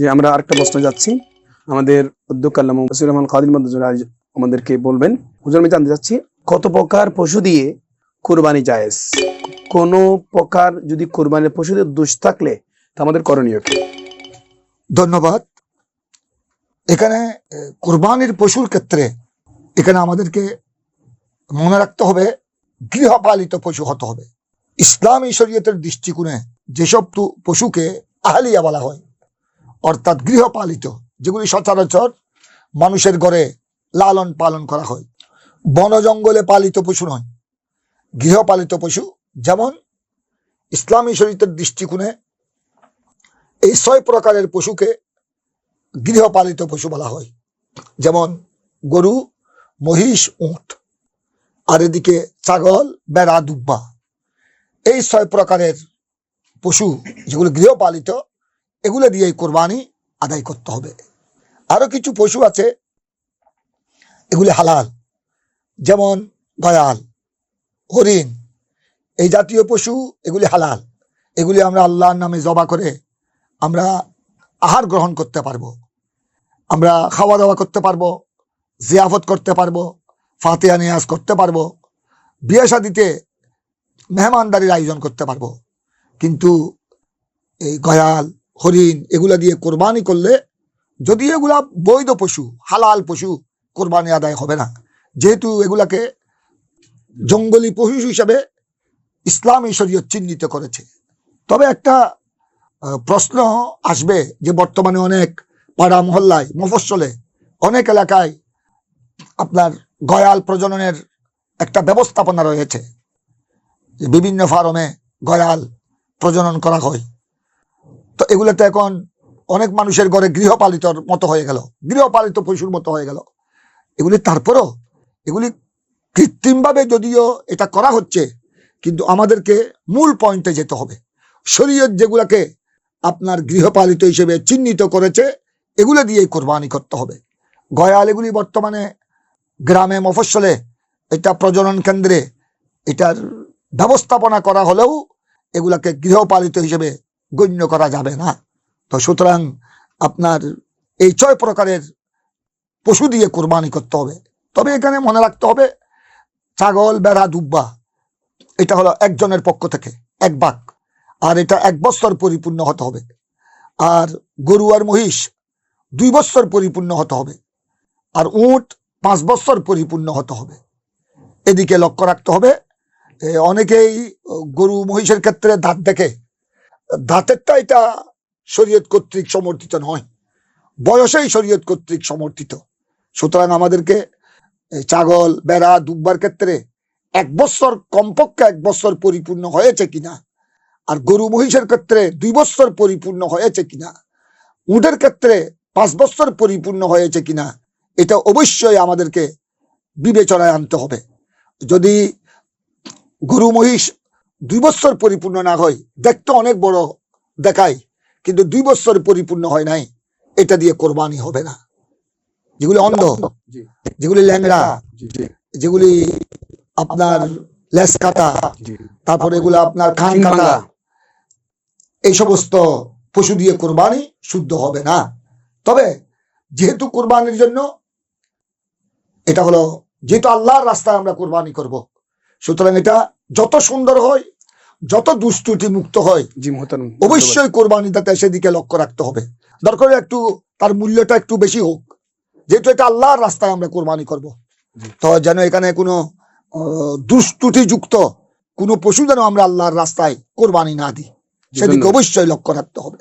যে আমরা আরেকটা প্রশ্ন যাচ্ছি। আমাদের উদ্যোগ রহমান আজ আমাদেরকে বলবেন। আমি জানতে চাচ্ছি, কত প্রকার পশু দিয়ে কোরবানি জায়েজ? কোন প্রকার যদি কোরবানির পশু দিয়ে দোষ থাকলে তা আমাদের করণীয় কি? ধন্যবাদ। এখানে কোরবানির পশুর ক্ষেত্রে এখানে আমাদেরকে মনে রাখতে হবে, গৃহপালিত পশু হতে হবে। ইসলামী শরীয়তের দৃষ্টিকোণে যেসব পশুকে আহলিয়া বলা হয় অর্থাৎ গৃহপালিত, যেগুলি সচরাচর মানুষের ঘরে লালন পালন করা হয়। বন জঙ্গলে পালিত পশু নয়। গৃহপালিত পশু যেমন ইসলামী শরীরের দৃষ্টিকোণে এই ছয় প্রকারের পশুকে গৃহপালিত পশু বলা হয়। যেমন গরু, মহিষ, উঁট। আর এদিকে ছাগল, বেড়া, দুব্বা। এই ছয় প্রকারের পশু যেগুলো গৃহপালিত এগুলো দিয়ে কোরবানি আদায় করতে হবে। আরও কিছু পশু আছে, এগুলি হালাল। যেমন গয়াল হরিণ, এই জাতীয় পশু এগুলি হালাল। এগুলি আমরা আল্লাহর নামে জবা করে আমরা আহার গ্রহণ করতে পারব। আমরা খাওয়া দাওয়া করতে পারব, জিয়াফত করতে পারব ফাতেয়া নিয়াজ করতে পারব, বিয়ে শাদিতে মেহমানদারির আয়োজন করতে পারব। কিন্তু এই গয়াল হরিণ, এগুলা দিয়ে কোরবানি করলে যদি এগুলা বৈধ পশু, হালাল পশু, কোরবানি আদায় হবে না। যেহেতু এগুলাকে জঙ্গলি পশু হিসাবে ইসলামী শরীয়ত চিহ্নিত করেছে। তবে একটা প্রশ্ন আসবে যে বর্তমানে অনেক পাড়া মহল্লায়, মফস্বলে, অনেক এলাকায় আপনার গয়াল প্রজননের একটা ব্যবস্থাপনা রয়েছে। বিভিন্ন ফার্মে গয়াল প্রজনন করা হয়। তো এগুলোতে এখন অনেক মানুষের ঘরে গৃহপালিতর মতো হয়ে গেল। গৃহপালিত পশুর মতো হয়ে গেল। এগুলি তারপরও, এগুলি কৃত্রিমভাবে যদিও এটা করা হচ্ছে, কিন্তু আমাদেরকে মূল পয়েন্টে যেতে হবে। শরীয়ত যেগুলাকে আপনার গৃহপালিত হিসেবে চিহ্নিত করেছে, এগুলো দিয়েই কোরবানি করতে হবে। গয়াল এগুলি বর্তমানে গ্রামে মফস্বলে এটা প্রজনন কেন্দ্রে এটার ব্যবস্থাপনা করা হলেও এগুলাকে গৃহপালিত হিসেবে গণ্য করা যাবে না। তো সুতরাং আপনার এই ছয় প্রকারের পশু দিয়ে কোরবানি করতে হবে। তবে এখানে মনে রাখতে হবে, ছাগল, বেড়া, দুব্বা, এটা হলো একজনের পক্ষ থেকে, এক বাক আর এটা এক বছর পরিপূর্ণ হতে হবে। আর গরু আর মহিষ দুই বছর পরিপূর্ণ হতে হবে, আর উট পাঁচ বছর পরিপূর্ণ হতে হবে। এদিকে লক্ষ্য রাখতে হবে অনেকেই গরু মহিষের ক্ষেত্রে দাঁত দেখে দাঁতেরটা এটা শরীয়ত কর্তৃক সমর্থিত নয়। বয়সেই শরীয়ত কর্তৃক সমর্থিত। সুতরাং আমাদেরকে ছাগল, বেড়া দুব্বার ক্ষেত্রে এক বছর কমপক্ষে এক বছর পরিপূর্ণ হয়েছে কিনা, আর গরু মহিষের ক্ষেত্রে দুই বছর পরিপূর্ণ হয়েছে কিনা, উটের ক্ষেত্রে পাঁচ বছর পরিপূর্ণ হয়েছে কিনা, এটা অবশ্যই আমাদেরকে বিবেচনায় আনতে হবে। যদি গরু মহিষ দুই বছর পরিপূর্ণ না হয় দেখতে অনেক বড় দেখায় কিন্তু দুই বছর পরিপূর্ণ হয় নাই এটা দিয়ে কোরবানি হবে না। যেগুলি অন্ধ যেগুলি ল্যাংড়া যেগুলি আপনার লেস কাটা তারপরে এগুলো আপনার খান কাটা এই সমস্ত পশু দিয়ে কোরবানি শুদ্ধ হবে না। তবে যেহেতু কোরবানির জন্য এটা হলো যেহেতু আল্লাহর রাস্তায় আমরা কোরবানি করব সুতরাং এটা যত সুন্দর হয় যত দুষ্টুটি মুক্ত হয় অবশ্যই কোরবানি কোরবানিটাতে সেদিকে লক্ষ্য রাখতে হবে। দরকার একটু তার মূল্যটা একটু বেশি হোক। যেহেতু এটা আল্লাহর রাস্তায় আমরা কোরবানি করব। তো যেন এখানে কোনো আহ, দুষ্টুটি যুক্ত কোনো পশু যেন আমরা আল্লাহর রাস্তায় কোরবানি না দিই। সেদিকে অবশ্যই লক্ষ্য রাখতে হবে।